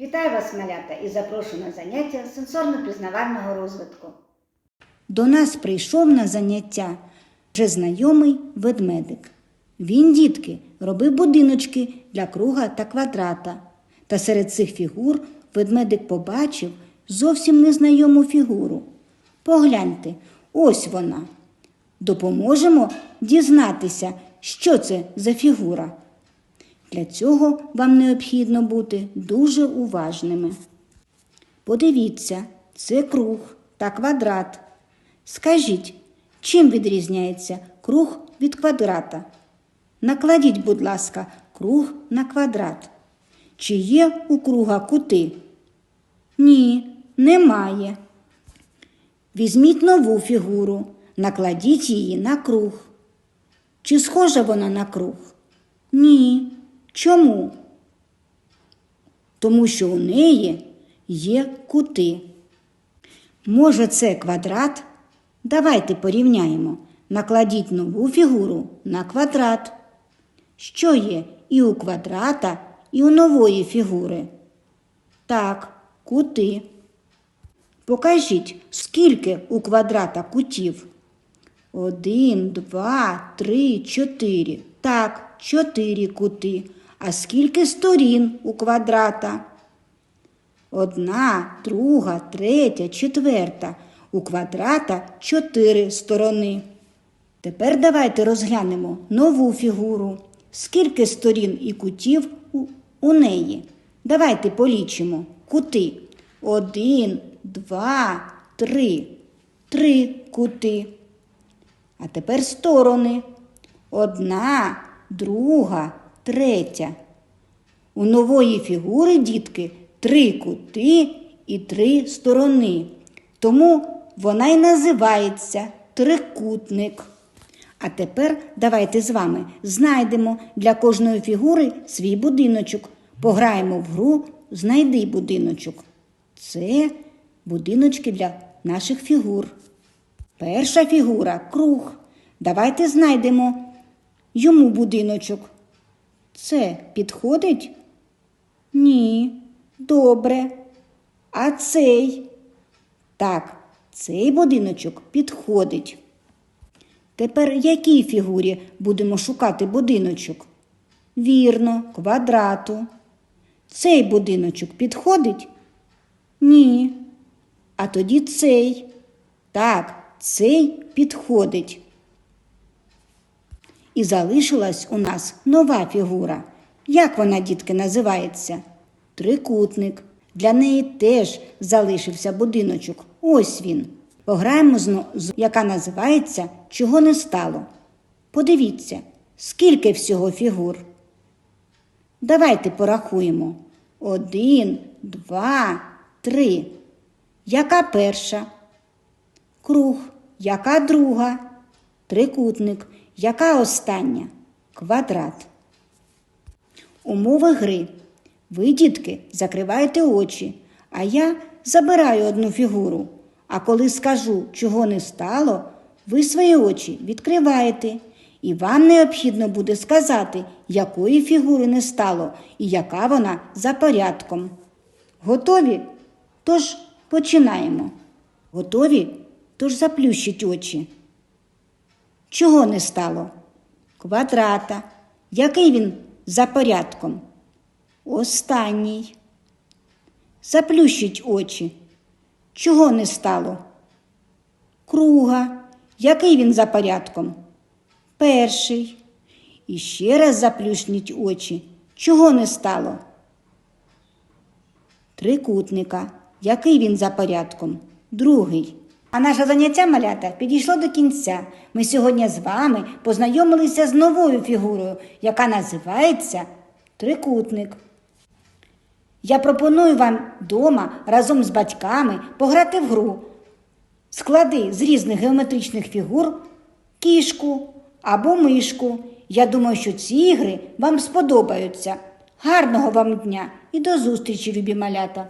Вітаю вас, малята, і запрошую на заняття сенсорно-пізнавального розвитку. До нас прийшов на заняття вже знайомий ведмедик. Він, дітки, робив будиночки для круга та квадрата. Та серед цих фігур ведмедик побачив зовсім незнайому фігуру. Погляньте, ось вона. Допоможемо дізнатися, що це за фігура. Для цього вам необхідно бути дуже уважними. Подивіться, це круг та квадрат. Скажіть, чим відрізняється круг від квадрата? Накладіть, будь ласка, круг на квадрат. Чи є у круга кути? Ні, немає. Візьміть нову фігуру, накладіть її на круг. Чи схожа вона на круг? Ні. Чому? Тому що у неї є кути. Може, це квадрат? Давайте порівняємо. Накладіть нову фігуру на квадрат. Що є і у квадрата, і у нової фігури? Так, кути. Покажіть, скільки у квадрата кутів? Один, два, три, чотири. Так, чотири кути. А скільки сторін у квадрата? Одна, друга, третя, четверта. У квадрата чотири сторони. Тепер давайте розглянемо нову фігуру. Скільки сторін і кутів у, у неї? Давайте полічимо. Кути. Один, два, три. Три кути. А тепер сторони. Одна, друга, третя. У нової фігури, дітки, три кути і три сторони. Тому вона й називається трикутник. А тепер давайте з вами знайдемо для кожної фігури свій будиночок. Пограємо в гру Знайди будиночок. Це будиночки для наших фігур. Перша фігура круг. Давайте знайдемо йому будиночок. Це підходить? Ні. Добре. А цей? Так, цей будиночок підходить. Тепер якій фігурі будемо шукати будиночок? Вірно, квадрату. Цей будиночок підходить? Ні. А тоді цей. Так, цей підходить. І залишилась у нас нова фігура. Як вона, дітки, називається? Трикутник. Для неї теж залишився будиночок. Ось він. Пограємо зно, з- яка називається Чого не стало. Подивіться, скільки всього фігур. Давайте порахуємо. Один, два, три. Яка перша? Круг. Яка друга? Трикутник. Яка остання? Квадрат. Умови гри. Ви, дітки, закриваєте очі, а я забираю одну фігуру. А коли скажу, чого не стало, ви свої очі відкриваєте, і вам необхідно буде сказати, якої фігури не стало і яка вона за порядком. Готові? Тож починаємо. Готові? Тож заплющіть очі. Чого не стало? Квадрата. Який він за порядком? Останній. Заплющіть очі. Чого не стало? Круга. Який він за порядком? Перший. І ще раз заплющніть очі. Чого не стало? Трикутника. Який він за порядком? Другий. А наше заняття малята підійшло до кінця. Ми сьогодні з вами познайомилися з новою фігурою, яка називається трикутник. Я пропоную вам вдома разом з батьками пограти в гру. Склади з різних геометричних фігур кішку або мишку. Я думаю, що ці ігри вам сподобаються. Гарного вам дня і до зустрічі, любі малята!